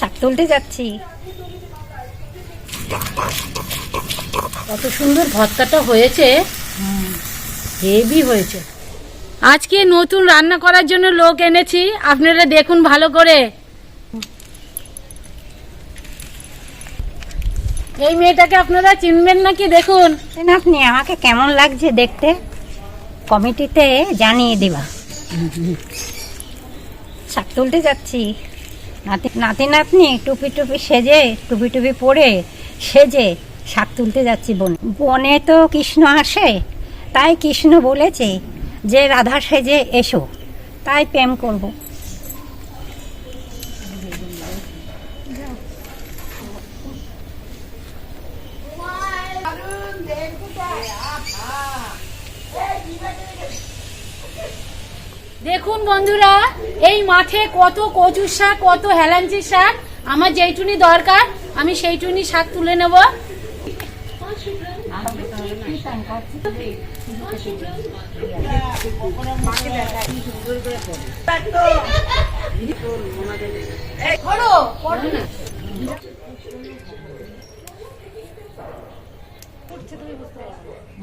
শাক তুলতে যাচ্ছি। কত সুন্দর ভর্তাটা হয়েছে। হেভি হয়েছে। আজকে নতুন রান্না করার জন্য লোক এনেছি। আপনারা দেখুন ভালো করে। এই মেয়েটাকে আপনারা চিনবেন নাকি? দেখুন। আপনি আমাকে কেমন লাগছে দেখতে? কমিটিতে জানিয়ে দিবা। শাক তুলতে যাচ্ছি। নাতি নাতি নাতনি টুপি টুপি সেজে, টুপি টুপি পরে সেজে শাক তুলতে যাচ্ছি বন। বনে তো কৃষ্ণ আসে, তাই কৃষ্ণ বলেছে যে, রাধা সেজে এসো, তাই প্রেম করব। দেখুন বন্ধুরা, এই মাঠে কত কচু শাক, কত হেলাঞ্চি শাক। আমার যেইটুনি দরকার, আমি সেইটুনি শাক তুলে নেব।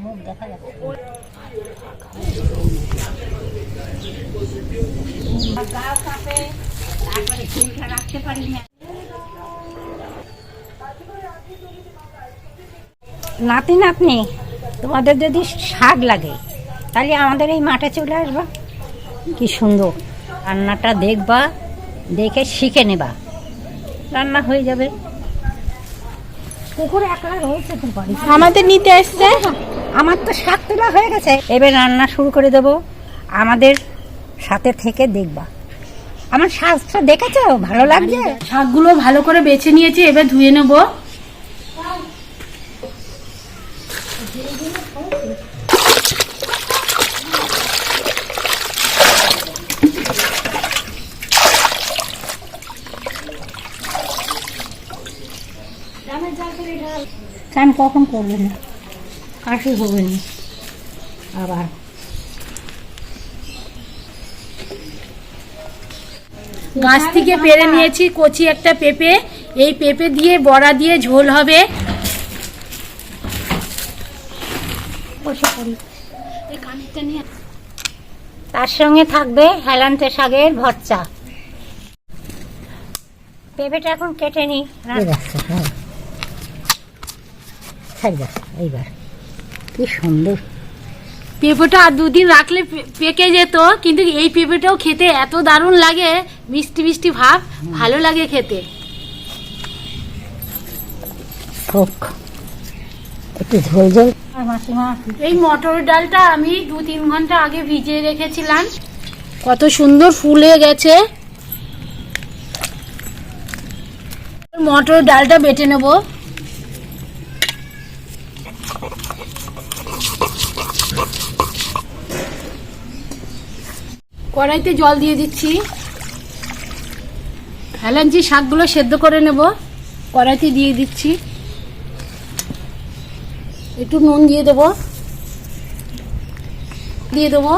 মুখ দেখা যাচ্ছে। গা কাঁপে তারপরে চুলটা রাখতে পারি না। নাতি নাতনি তোমাদের যদি শাক লাগে তাহলে আমাদের এই মাঠে চলে আসবা। কি সুন্দর। রান্নাটা দেখবা দেখে শিখে নেবা। রান্না হয়ে যাবে। পুকুর একলা রয়েছে তো বাড়িতে আমাদের নিতে এসছে। আমার তো শাক তোলা হয়ে গেছে। এবার রান্না শুরু করে দেব। আমাদের সাথে থেকে দেখবা। আমার শাকটা দেখেছ? ভালো লাগছে? শাকগুলো ভালো করে বেছে নিয়েছি এবার ধুয়ে নেব। চান কখন করবে না কাশি হবে না। আবার। গাছ থেকে পেরে নিয়েছি, কচি একটা পেঁপে। এই পেঁপে দিয়ে বড়া দিয়ে ঝোল হবে। তার সঙ্গে থাকবে হেলান্তে শাকের ভর্তা। পেঁপেটা এখন কেটে নি। এইবার। কি সুন্দর। পেঁপেটা আর দুদিন রাখলে পেকে যেত কিন্তু এই পেঁপেটাও খেতে এত দারুণ লাগে মিষ্টি মিষ্টি ভাব ভালো লাগে খেতে। একটু ঝোল ঝোল। এই মটর ডালটা আমি দু তিন ঘণ্টা আগে ভিজিয়ে রেখেছিলাম। কত সুন্দর ফুলে গেছে। মটর ডালটা বেটে নেব। কড়াইতে জল দিয়ে দিচ্ছি। হেলাঞ্চি শাকগুলো সেদ্ধ করে নেব। কড়াইতে দিয়ে দিচ্ছি। একটু নুন দিয়ে দেব। দিয়ে দেবো।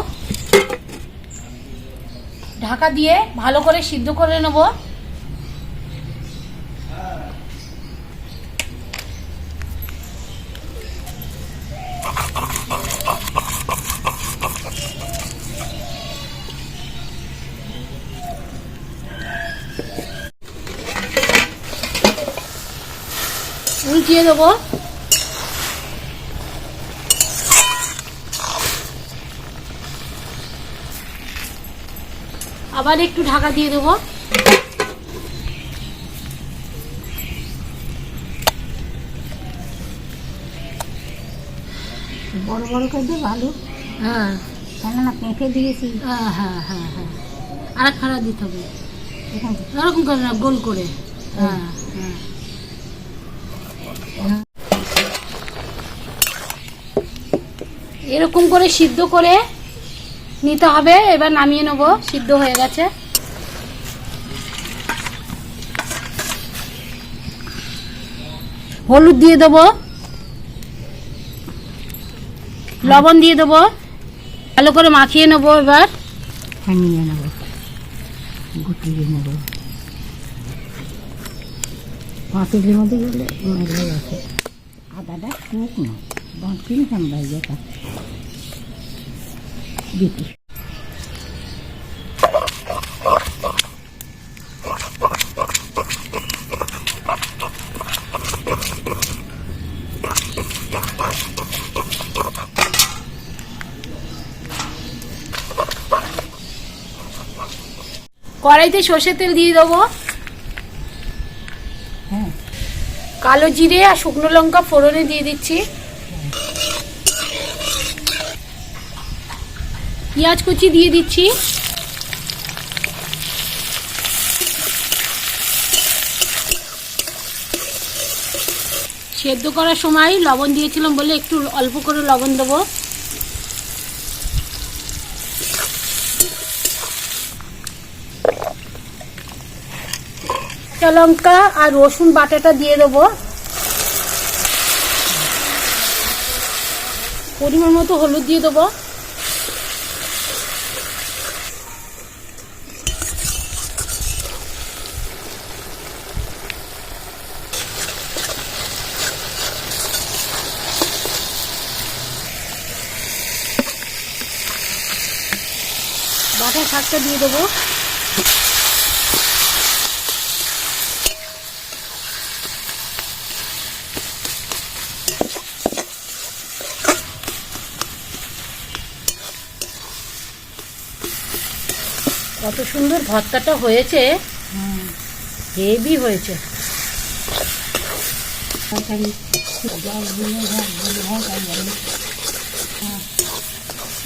ঢাকা দিয়ে ভালো করে সিদ্ধ করে নেব। উল্টিয়ে দেবো। আবার একটু ঢাকা দিয়ে দেবো। বড় বড় করে দেবো আলু হ্যাঁ। কেননা পেঁপে দিয়েছি। হ্যাঁ হ্যাঁ হ্যাঁ হ্যাঁ। আর খারাপ দিতে হবে। এরকম করে না গোল করে। হ্যাঁ হ্যাঁ। এরকম করে সিদ্ধ করে নিতে হবে। এবার নামিয়ে নেব। সিদ্ধ হয়ে গেছে। হলুদ দিয়ে দেবো। লবণ দিয়ে দেবো। ভালো করে মাখিয়ে নেব এবার। নেব। গুটিয়ে নেব। পাঁচিলের মধ্যে গেলে আদাটা ইয়েটা দিতে। কড়াইতে সর্ষের তেল দিয়ে দেবো হ্যাঁ কালো জিরে আর শুকনো লঙ্কা ফোড়নে দিয়ে দিচ্ছি। পেঁয়াজ কুচি দিয়ে দিচ্ছি। সেদ্ধ করার সময় লবণ দিয়েছিলাম বলে একটু অল্প করে লবণ দেবো। কাঁচা লঙ্কা আর রসুন বাটাটা দিয়ে দেবো। পরিমাণ মতো হলুদ দিয়ে দেবো। বাটা শাকটা দিয়ে দেবো। কত সুন্দর ভর্তাটা হয়েছে। হেভি হয়েছে। হয়।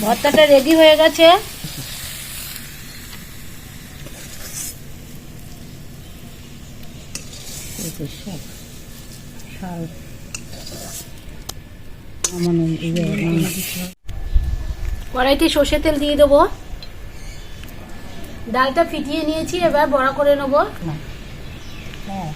ভর্তাটা রেডি হয়ে গেছে। কড়াইতে সর্ষে তেল দিয়ে দেবো। ডালটা ফিটিয়ে নিয়েছি এবার বড়া করে নেব। হ্যাঁ।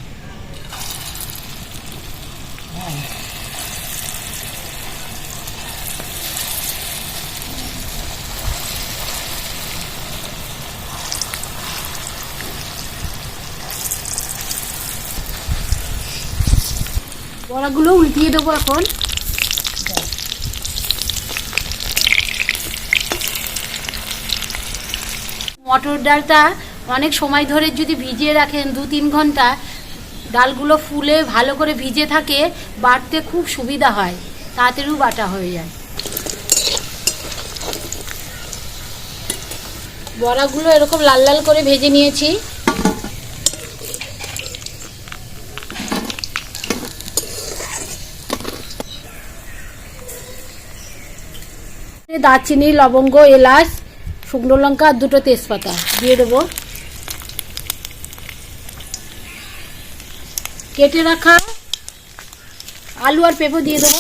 বড়াগুলো উল্টিয়ে দেবো এখন। মটর ডালটা অনেক সময় ধরে যদি ভিজিয়ে রাখেন দু তিন ঘণ্টা, ডালগুলো ফুলে ভালো করে ভিজে থাকে বাটতে খুব সুবিধা হয়। তাড়াতাড়িও বাটা হয়ে যায়। বড়াগুলো এরকম লাল লাল করে ভেজে নিয়েছি। দারচিনি, লবঙ্গ, এলাচ শুকনো লঙ্কা আর দুটো তেজপাতা। দিয়ে দেবো। কেটে রাখা আলু আর পেঁপো দিয়ে দেবো।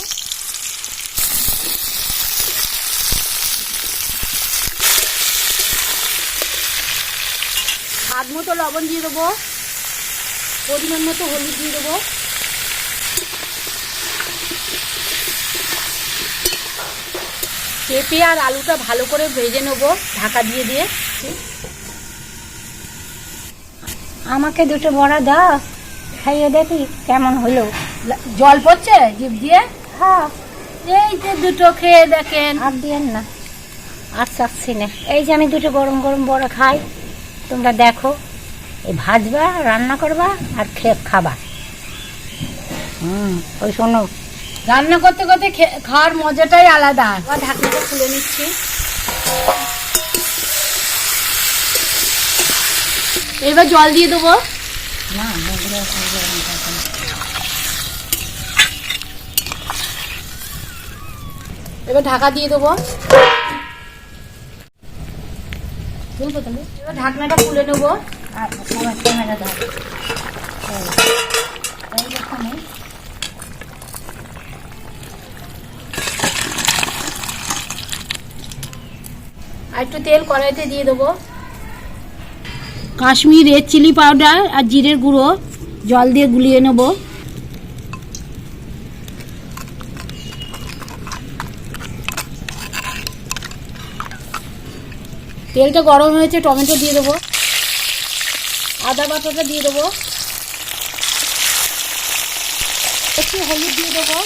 স্বাদ মতো লবণ দিয়ে দেবো। পরিমাণ মতো হলুদ দিয়ে দেবো। পেঁপে আর আলুটা ভালো করে ভেজে নেব ঢাকা দিয়ে দিয়ে। আমাকে দুটো বড়া দাও খাইয়ে দেখি কেমন হলো। জল পড়ছে জিভ দিয়ে? হ্যাঁ এই যে দুটো খেয়ে দেখেন। আর দিয়েন না। আর চাচ্ছি না। এই যে আমি দুটো গরম গরম বড়া খাই তোমরা দেখো। এই ভাজবা রান্না করবা আর খেয়ে খাবা। হুম ওই শোনো। রান্না করতে করতে খাওয়ার মজাটাই আলাদা। আবার ঢাকনাটা খুলে নিচ্ছি। এবার জল দিয়ে দেবো। না। এবার ঢাকা দিয়ে দেবো। এবার ঢাকনাটা খুলে নেব। আর আমার ক্যামেরা দাও এই যেখানে আর একটু তেল কড়াইতে দিয়ে দেবো। কাশ্মীর রেড চিলি পাউডার আর জিরের গুঁড়ো জল দিয়ে গুলিয়ে নেব। তেলটা গরম হয়েছে টমেটো দিয়ে দেবো। আদা বাটাটা দিয়ে দেবো। একটু হলুদ দিয়ে দেবো।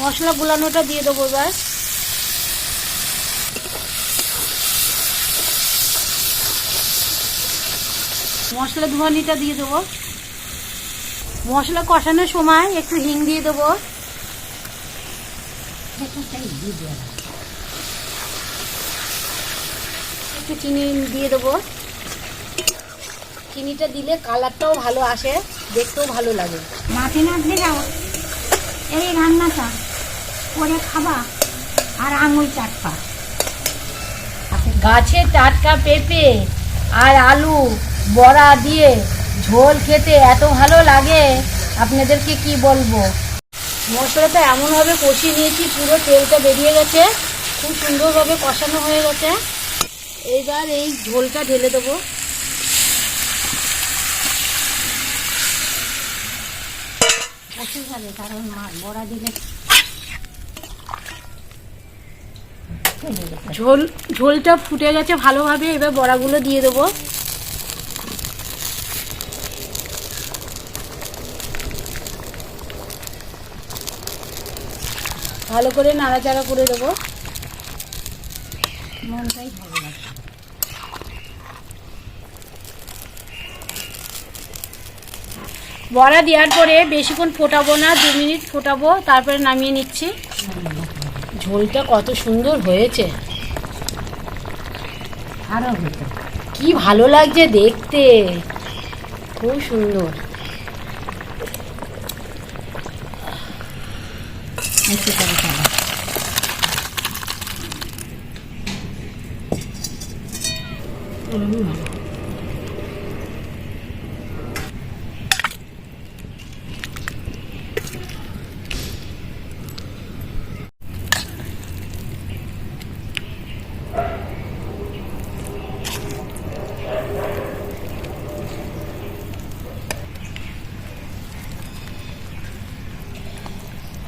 মশলা গুলানোটা দিয়ে দেবো এবার। মশলা ধোয়ানিটা দিয়ে দেবো। মশলা কষানোর সময় একটু হিং দিয়ে দেবো। একটু চিনি দিয়ে দেবো। চিনিটা দিলে কালারটাও ভালো আসে, দেখতেও ভালো লাগে। মাটি না যাও এই রান্নাটা। করে খাবা আর আঙুল চাটবা। গাছে টাটকা পেঁপে আর আলু বড়া দিয়ে ঝোল খেতে এত ভালো লাগে আপনাদেরকে কি বলব? মশলাটা এমনভাবে কষিয়ে নিয়েছি পুরো তেলটা বেরিয়ে গেছে খুব সুন্দরভাবে কষানো হয়ে গেছে। এইবার এই ঝোলটা ঢেলে দেবো। কারণ বড়া দিলে ঝোল, ঝোলটা ফুটে গেছে ভালোভাবে, এবার বড়াগুলো দিয়ে দেবো। ভালো করে নাড়াচাড়া করে দেবো। মনটাই ভালো বড়া দেওয়ার পরে বেশিক্ষণ ফোটাবো না, দু মিনিট ফোটাবো, তারপরে নামিয়ে নিচ্ছি। ঝোলটা কত সুন্দর হয়েছে। আরও হতো কি ভালো লাগছে দেখতে। খুব সুন্দর।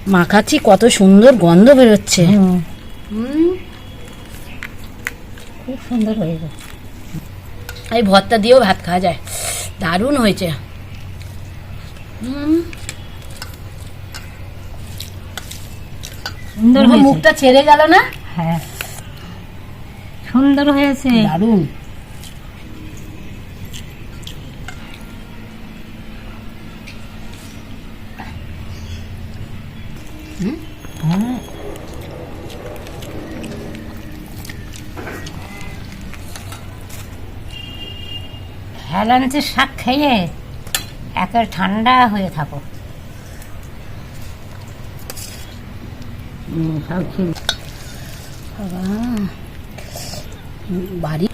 মাখাচ্ছি কত সুন্দর গন্ধ বেরোচ্ছে। খুব সুন্দর হয়ে গেছে। এই ভর্তা দিয়েও ভাত খাওয়া যায়। দারুণ হয়েছে। সুন্দর হয়েছে। মুখটা ছেড়ে গেল না? হ্যাঁ। সুন্দর হয়েছে। দারুণ। হেলান্সের শাক খেয়ে একের ঠান্ডা হয়ে থাকো। বাড়ি